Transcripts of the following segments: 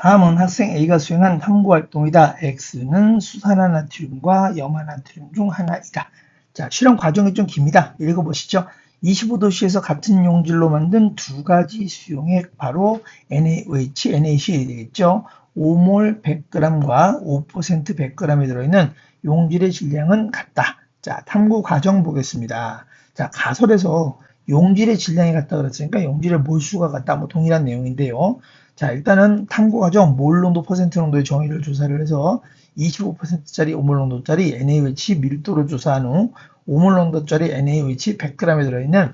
다음은 학생 A가 수행한 탐구 활동이다. X는 수산화 나트륨과 염화 나트륨 중 하나이다. 자, 실험 과정이 좀 깁니다. 읽어보시죠. 25도씨에서 같은 용질로 만든 두 가지 수용액 바로 NaOH, NaCl 되겠죠. 5몰 100g과 5% 100g에 들어있는 용질의 질량은 같다. 자, 탐구 과정 보겠습니다. 자, 가설에서 용질의 질량이 같다 그랬으니까 용질의 몰수가 같다. 뭐 동일한 내용인데요. 자, 일단은 탐구 과정 몰 농도 퍼센트 농도의 정의를 조사를 해서 25%짜리 5몰 농도짜리 NaOH 밀도를 조사한 후 5몰 농도짜리 NaOH 100g에 들어있는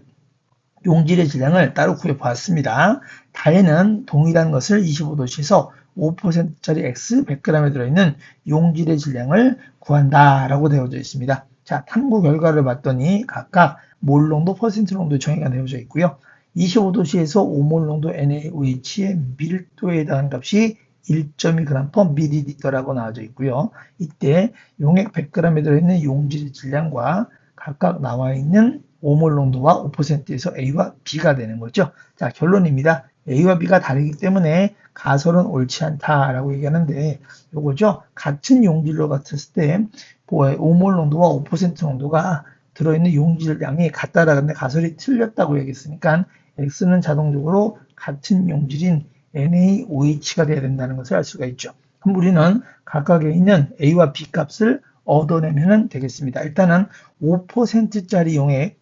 용질의 질량을 따로 구해 보았습니다. 다에는 동일한 것을 25도씨에서 5%짜리 X 100g에 들어있는 용질의 질량을 구한다 라고 되어져 있습니다. 자, 탐구 결과를 봤더니 각각 몰 농도, 퍼센트 농도의 정의가 되어져 있고요. 25도씨에서 5몰 농도 NaOH의 밀도에 해당하는 값이 1.2g/ml라고 나와져 있고요. 이때 용액 100g에 들어있는 용질의 질량과 각각 나와 있는 5몰 농도와 5%에서 A와 B가 되는 거죠. 자, 결론입니다. A와 B가 다르기 때문에 가설은 옳지 않다라고 얘기하는데 요거죠. 같은 용질로 같았을 때 5몰 농도와 5% 농도가 들어있는 용질량이 같다라는데 가설이 틀렸다고 얘기했으니까 X는 자동적으로 같은 용질인 NaOH가 돼야 된다는 것을 알 수가 있죠. 그럼 우리는 각각에 있는 A와 B 값을 얻어내면 되겠습니다. 일단은 5%짜리 용액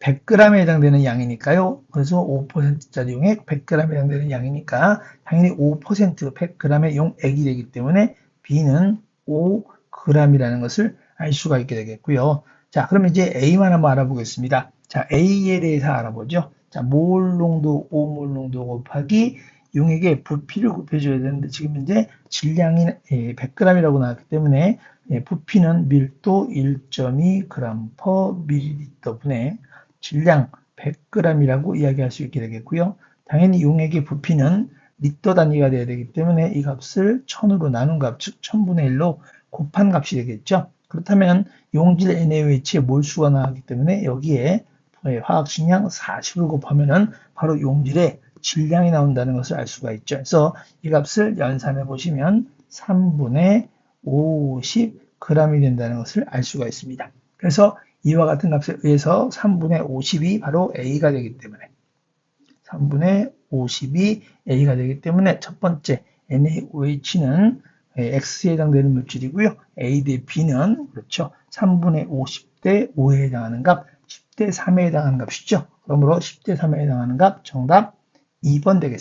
100g에 해당되는 양이니까요. 그래서 5%짜리 용액 100g에 해당되는 양이니까 당연히 5% 100g의 용액이 되기 때문에 B는 5g이라는 것을 알 수가 있게 되겠고요. 자, 그럼 이제 A만 한번 알아보겠습니다. 자, A에 대해서 알아보죠. 자, 몰 농도, 5몰 농도 곱하기 용액의 부피를 곱해줘야 되는데 지금 이제 질량이 100g이라고 나왔기 때문에 예, 부피는 밀도 1.2g per ml 분의 질량 100g이라고 이야기할 수 있게 되겠고요. 당연히 용액의 부피는 리터 단위가 돼야 되기 때문에 이 값을 1000으로 나눈 값, 즉 1000분의 1로 곱한 값이 되겠죠. 그렇다면 용질 NaOH의 몰수가 나왔기 때문에 여기에 화학식량 40을 곱하면은 바로 용질의 질량이 나온다는 것을 알 수가 있죠. 그래서 이 값을 연산해 보시면 3분의 50g이 된다는 것을 알 수가 있습니다. 그래서 이와 같은 값에 의해서 3분의 50이 바로 A가 되기 때문에 3분의 50이 A가 되기 때문에 첫 번째 NaOH는 X에 해당되는 물질이고요. A 대 B는 그렇죠. 3분의 50대 5에 해당하는 값, 10대 3에 해당하는 값이죠. 그러므로 10대 3에 해당하는 값 정답 2번 되겠습니다.